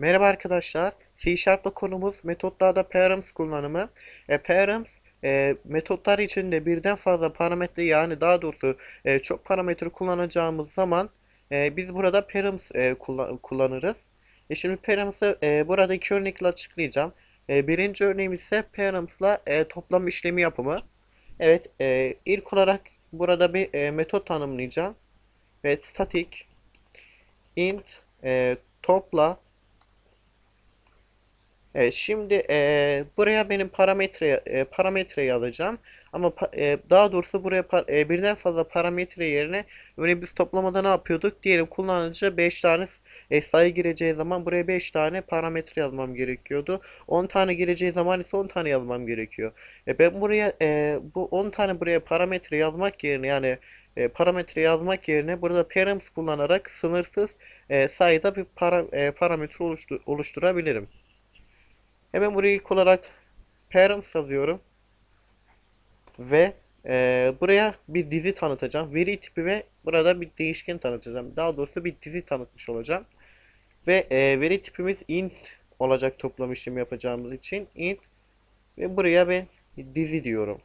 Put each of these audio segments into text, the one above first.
Merhaba arkadaşlar. C Sharp'la konumuz metotlarda params kullanımı. E, params e, metotlar içinde birden fazla parametre yani daha doğrusu e, çok parametre kullanacağımız zaman e, biz burada params e, kullan- kullanırız. E, şimdi params'ı e, burada iki örnekle açıklayacağım. E, birinci örneğimiz ise params'la e, toplam işlemi yapımı. Evet, e, ilk olarak burada bir e, metot tanımlayacağım. Ve static int e, topla Evet, şimdi eee, buraya benim parametre e, parametreyi alacağım ama e, daha doğrusu buraya e, birden fazla parametre yerine örneğin biz toplamada ne yapıyorduk? Diyelim kullanıcı 5 tane e, sayı gireceği zaman buraya 5 tane parametre yazmam gerekiyordu. 10 tane gireceği zaman ise 10 tane yazmam gerekiyor. E, ben buraya e, bu 10 tane buraya parametre yazmak yerine yani e, parametre yazmak yerine burada params kullanarak sınırsız e, sayıda bir para, e, parametre oluştu- oluşturabilirim. Hemen buraya ilk olarak parents yazıyorum. Ve e, buraya bir dizi tanıtacağım. Veri tipi ve burada bir değişken tanıtacağım. Daha doğrusu bir dizi tanıtmış olacağım. Ve e, veri tipimiz int olacak toplam işlemi yapacağımız için int ve buraya ben dizi diyorum.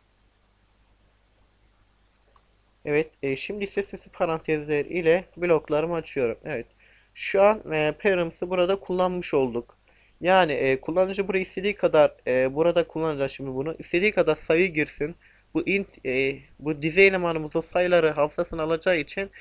Evet, e, şimdi ise süslü parantezler ile bloklarımı açıyorum. Evet, şu an e, parents'ı burada kullanmış olduk. Yani e, kullanıcı buraya istediği kadar e, burada kullanacağız şimdi bunu. istediği kadar sayı girsin. Bu int e, bu dizi elemanımız o sayıları hafızasına alacağı için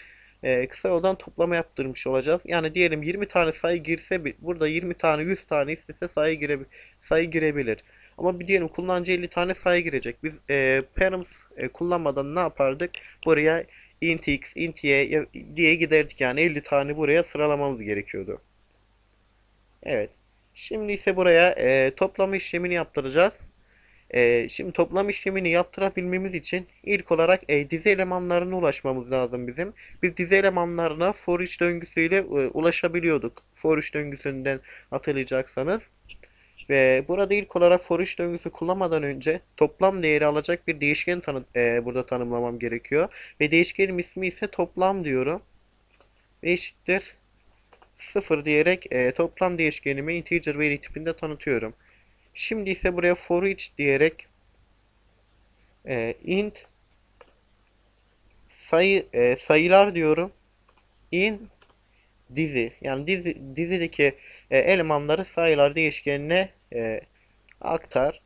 e, kısa yoldan toplama yaptırmış olacağız. Yani diyelim 20 tane sayı girse burada 20 tane 100 tane istese sayı gire sayı girebilir. Ama bir diyelim kullanıcı 50 tane sayı girecek. Biz e, params e, kullanmadan ne yapardık? Buraya int x, int y diye giderdik yani 50 tane buraya sıralamamız gerekiyordu. Evet. Şimdi ise buraya e, toplama işlemini yaptıracağız. E, şimdi toplam işlemini yaptırabilmemiz için ilk olarak e, dizi elemanlarına ulaşmamız lazım bizim. Biz dizi elemanlarına for each döngüsüyle e, ulaşabiliyorduk. For each döngüsünden hatırlayacaksanız. Ve burada ilk olarak for each döngüsü kullanmadan önce toplam değeri alacak bir değişken tanı e, burada tanımlamam gerekiyor. Ve değişkenin ismi ise toplam diyorum. Eşittir 0 diyerek e, toplam değişkenimi integer veri tipinde tanıtıyorum. Şimdi ise buraya for each diyerek e, int sayı e, sayılar diyorum. in dizi yani dizi dizideki e, elemanları sayılar değişkenine e, aktar.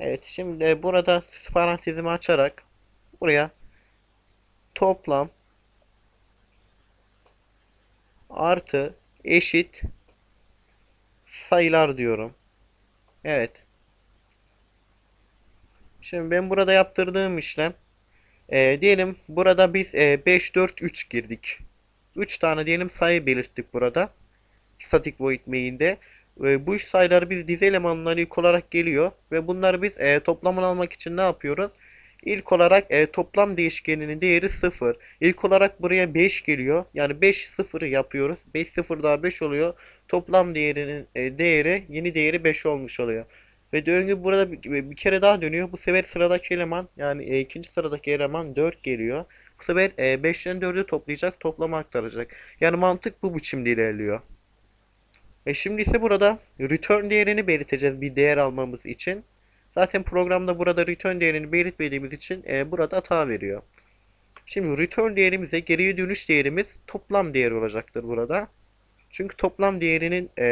Evet şimdi e, burada parantezimi açarak buraya toplam artı eşit sayılar diyorum. Evet. Şimdi ben burada yaptırdığım işlem e, diyelim burada biz e, 5 4 3 girdik. 3 tane diyelim sayı belirttik burada. Static void main'de. E, bu üç sayılar biz dizi elemanları ilk olarak geliyor ve bunları biz e, toplamını almak için ne yapıyoruz? İlk olarak e, toplam değişkeninin değeri 0. İlk olarak buraya 5 geliyor. Yani 5 0 yapıyoruz. 5 0 daha 5 oluyor. Toplam değerinin e, değeri yeni değeri 5 olmuş oluyor. Ve döngü burada bir, bir kere daha dönüyor. Bu sefer sıradaki eleman yani e, ikinci sıradaki eleman 4 geliyor. Bu sefer e, 5'ten 4'ü toplayacak, toplama aktaracak. Yani mantık bu biçimde ilerliyor. E şimdi ise burada return değerini belirteceğiz bir değer almamız için. Zaten programda burada return değerini belirtmediğimiz için e, burada hata veriyor. Şimdi return değerimize geriye dönüş değerimiz toplam değer olacaktır burada. Çünkü toplam değerinin e,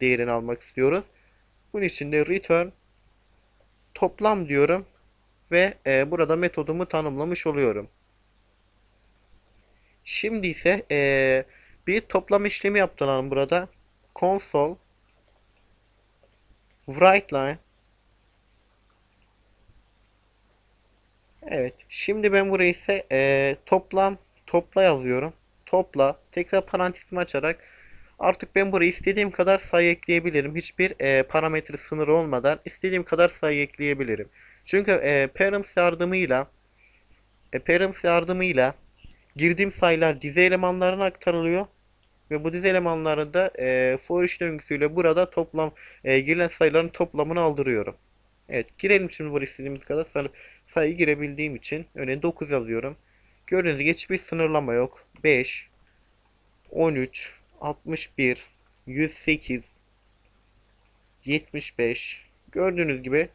değerini almak istiyoruz. Bunun için de return toplam diyorum ve e, burada metodumu tanımlamış oluyorum. Şimdi ise e, bir toplam işlemi yaptıralım burada. Console writeLine Evet. Şimdi ben buraya ise e, toplam topla yazıyorum. Topla. Tekrar parantezimi açarak artık ben buraya istediğim kadar sayı ekleyebilirim. Hiçbir e, parametre sınırı olmadan istediğim kadar sayı ekleyebilirim. Çünkü e, params yardımıyla e, params yardımıyla girdiğim sayılar dizi elemanlarına aktarılıyor. Ve bu dizi elemanları da e, for each döngüsüyle burada toplam e, girilen sayıların toplamını aldırıyorum. Evet girelim şimdi buraya istediğimiz kadar sayı, sayı girebildiğim için örneğin 9 yazıyorum. Gördüğünüz gibi hiçbir sınırlama yok. 5, 13, 61, 108 75 gördüğünüz gibi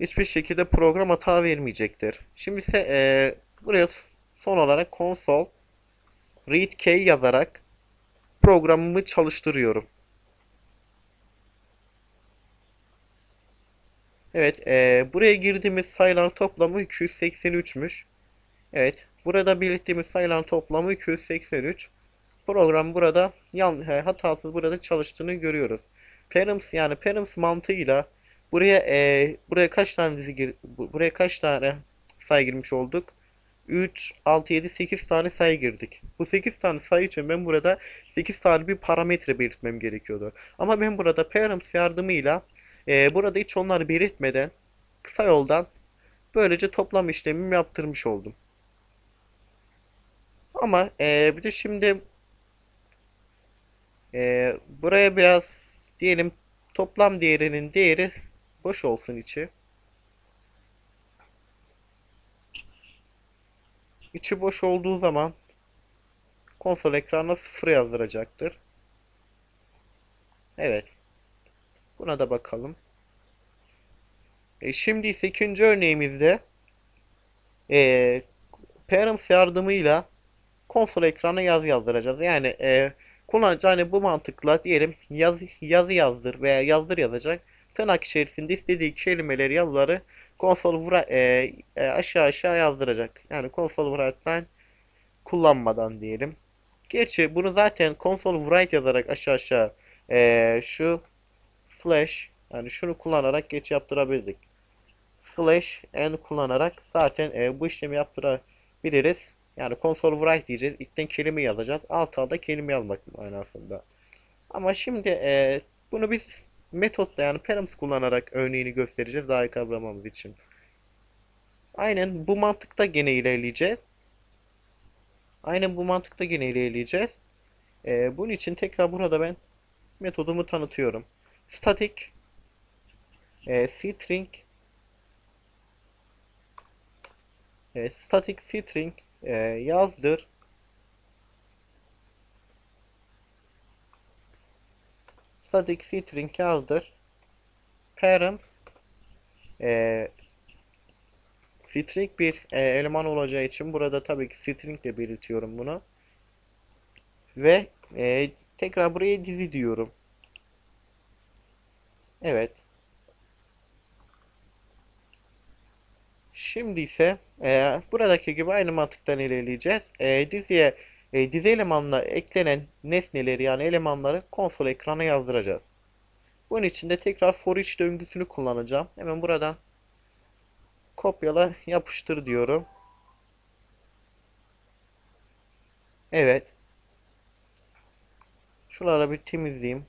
hiçbir şekilde program hata vermeyecektir. Şimdi ise e, buraya son olarak console read key yazarak programımı çalıştırıyorum. Evet, e, buraya girdiğimiz sayıların toplamı 283'müş. Evet, burada belirttiğimiz sayıların toplamı 283. Program burada yan, he, hatasız burada çalıştığını görüyoruz. Params yani params mantığıyla buraya e, buraya kaç tane dizi gir, bu- buraya kaç tane sayı girmiş olduk? 3, 6, 7, 8 tane sayı girdik. Bu 8 tane sayı için ben burada 8 tane bir parametre belirtmem gerekiyordu. Ama ben burada params yardımıyla e, burada hiç onları belirtmeden kısa yoldan böylece toplam işlemimi yaptırmış oldum. Ama e, bir de şimdi e, buraya biraz diyelim toplam değerinin değeri boş olsun içi. İçi boş olduğu zaman konsol ekranına 0 yazdıracaktır. Evet. Buna da bakalım. E, şimdi ise ikinci örneğimizde e, params yardımıyla konsol ekrana yazı yazdıracağız. Yani e, kullanıcı hani bu mantıkla diyelim yaz, yazı yazdır veya yazdır yazacak. Tırnak içerisinde istediği kelimeleri yazıları konsol vura, e, e, aşağı aşağı yazdıracak. Yani konsol write'den kullanmadan diyelim. Gerçi bunu zaten konsol write yazarak aşağı aşağı e, şu slash yani şunu kullanarak geç yaptırabilirdik. Slash n kullanarak zaten e, bu işlemi yaptırabiliriz. Yani console write diyeceğiz. İlkten kelime yazacağız. Alt alta kelime yazmak manasında. Ama şimdi e, bunu biz metotla yani params kullanarak örneğini göstereceğiz daha iyi kavramamız için. Aynen bu mantıkta gene ilerleyeceğiz. Aynen bu mantıkta gene ilerleyeceğiz. E, bunun için tekrar burada ben metodumu tanıtıyorum. Static. E, string e, static string e, yazdır. Static string yazdır. Parents. E, string bir e, eleman olacağı için burada tabii ki string ile belirtiyorum bunu. Ve e, tekrar buraya dizi diyorum evet Şimdi ise e, buradaki gibi aynı mantıktan ilerleyeceğiz. E, diziye e, dizi elemanına eklenen nesneleri yani elemanları konsol ekrana yazdıracağız. Bunun için de tekrar for each döngüsünü kullanacağım. Hemen buradan kopyala yapıştır diyorum. Evet. Şuraları bir temizleyeyim.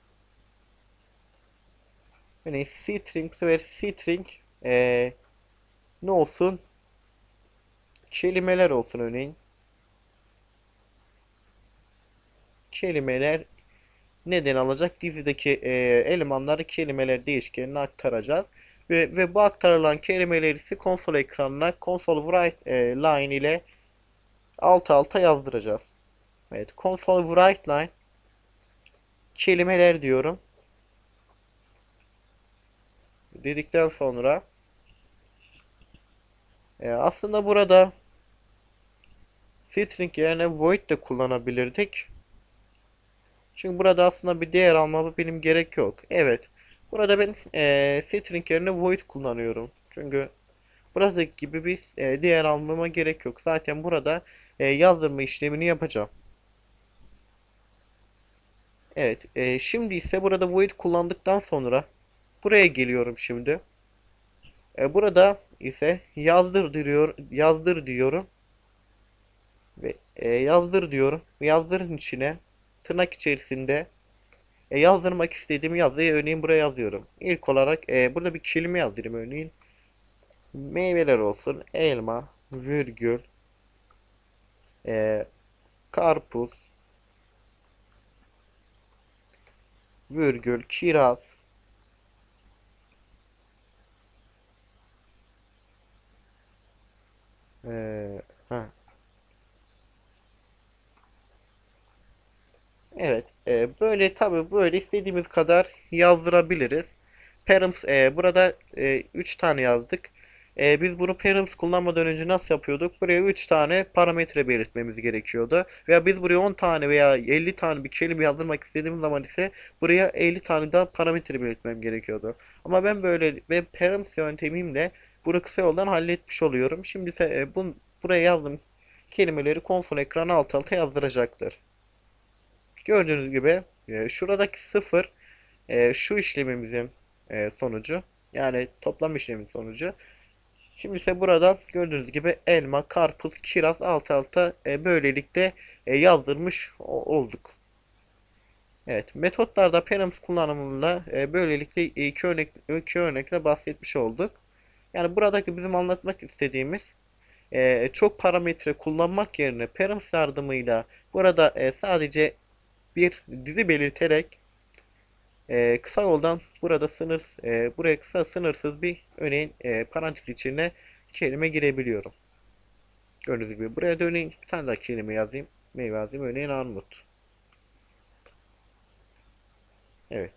Yani string bu sefer string e, ne olsun? Kelimeler olsun örneğin. Kelimeler neden alacak? Dizideki e, elemanları kelimeler değişkenine aktaracağız. Ve, ve bu aktarılan kelimeleri ise konsol ekranına console write e, line ile alt alta yazdıracağız. Evet, console write line kelimeler diyorum. Dedikten sonra e, aslında burada string yerine void de kullanabilirdik. Çünkü burada aslında bir değer almama benim gerek yok. Evet. Burada ben e, string yerine void kullanıyorum. Çünkü buradaki gibi bir e, değer almama gerek yok. Zaten burada e, yazdırma işlemini yapacağım. Evet. E, şimdi ise burada void kullandıktan sonra buraya geliyorum şimdi. E, burada ise yazdır diyor, yazdır diyorum. Ve e, yazdır diyorum. Yazdırın içine tırnak içerisinde e, yazdırmak istediğim yazıyı örneğin buraya yazıyorum. İlk olarak e, burada bir kelime yazdırayım örneğin. Meyveler olsun. Elma, virgül, e, karpuz, virgül, kiraz, Ee. Evet, e, E, böyle tabi böyle istediğimiz kadar yazdırabiliriz. Params e, burada 3 tane yazdık. E, biz bunu params kullanmadan önce nasıl yapıyorduk? Buraya 3 tane parametre belirtmemiz gerekiyordu. Veya biz buraya 10 tane veya 50 tane bir kelime yazdırmak istediğimiz zaman ise buraya 50 tane daha parametre belirtmem gerekiyordu. Ama ben böyle ben params yöntemimle bunu kısa yoldan halletmiş oluyorum. Şimdi ise e, bu, buraya yazdım kelimeleri konsol ekranı alt alta yazdıracaktır. Gördüğünüz gibi e, şuradaki sıfır e, şu işlemimizin e, sonucu. Yani toplam işlemin sonucu. Şimdi ise burada gördüğünüz gibi elma, karpuz, kiraz alt alta e, böylelikle e, yazdırmış olduk. Evet, metotlarda params kullanımında e, böylelikle iki örnek iki örnekle bahsetmiş olduk. Yani buradaki bizim anlatmak istediğimiz e, çok parametre kullanmak yerine params yardımıyla burada e, sadece bir dizi belirterek e, kısa yoldan burada sınır e, buraya kısa sınırsız bir örneğin e, parantez içine kelime girebiliyorum. Gördüğünüz gibi buraya da örneğin bir tane daha kelime yazayım. Meyve yazayım örneğin armut. Evet.